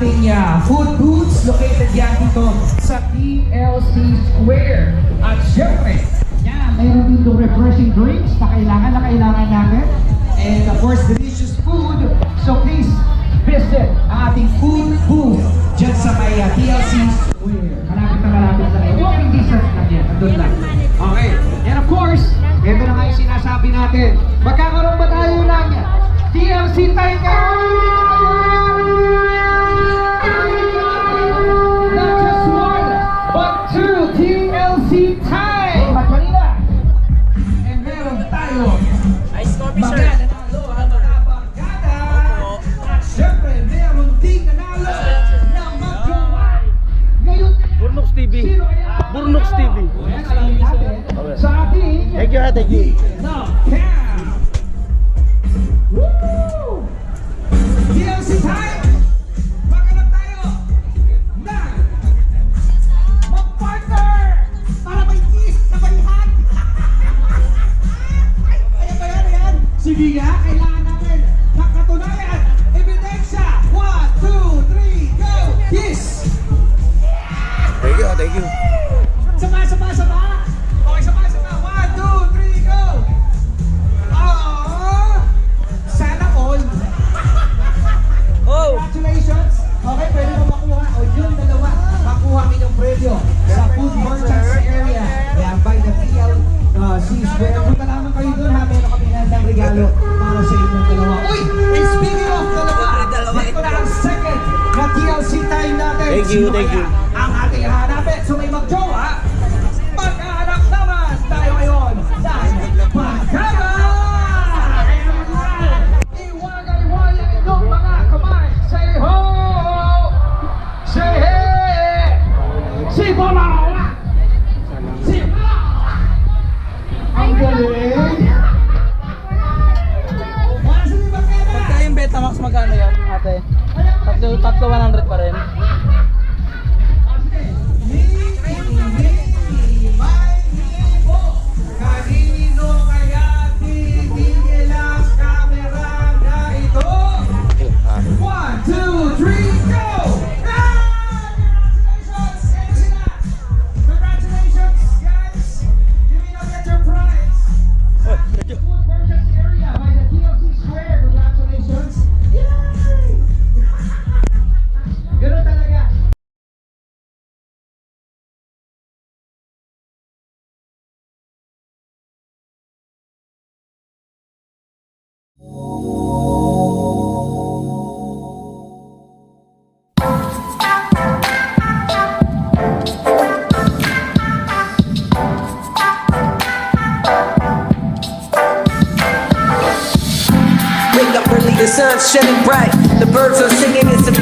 ating ah, food booths. Located yan dito sa TLC Square. At syempre, yan, mayroon dito refreshing drinks na kailangan na kailangan natin. And of course, delicious food. So please, visit ang ating food booth dyan sa may ah, TLC Square. Malapit na malapit na kayo. Walking distance lang yan. Andun lang. Okay. And of course, ito na nga yung sinasabi natin. Magkakaroon ba tayo ng TLC time Not Burnox TV. Ating Thank you, ha, thank you. Woo! TLC time! Square. Punta lamang kayo doon ha. Meron kami ng regalo para sa inyong dalawa. Uy! And speaking of dalawa, dito na ang second na TLC time natin. Thank you, thank kaya you. Ang ating hanapin. So may magjowa. Magkahanap naman tayo ngayon ng magkaba! Iwagay-wagay inyong mga kamay. Say ho! Say hey! Si Bola! Ate? Tatlo, tatlo 100 pa rin. The sun's shining bright. The birds are singing, it's a beautiful.